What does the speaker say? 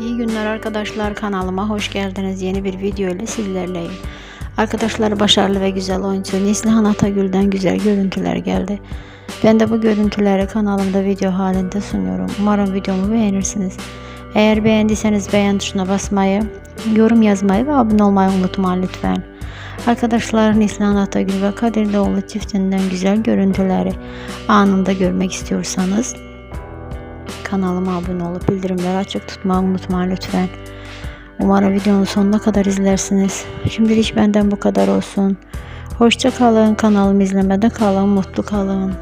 İyi günler arkadaşlar kanalıma hoş geldiniz. Yeni bir video ile sizlerleyim. Arkadaşlar başarılı ve güzel oyuncu Neslihan Atagül'den güzel görüntüler geldi. Ben de bu görüntüleri kanalımda video halinde sunuyorum. Umarım videomu beğenirsiniz. Eğer beğendiyseniz beğen tuşuna basmayı, yorum yazmayı ve abone olmayı unutmayın lütfen. Arkadaşlar Neslihan Atagül ve Kadir Doğulu çiftinden güzel görüntüleri anında görmek istiyorsanız kanalıma abone olup bildirimleri açık tutmayı unutmayın lütfen. Umarım videonun sonuna kadar izlersiniz. Şimdilik benden bu kadar olsun. Hoşça kalın. Kanalımı izlemede kalın. Mutlu kalın.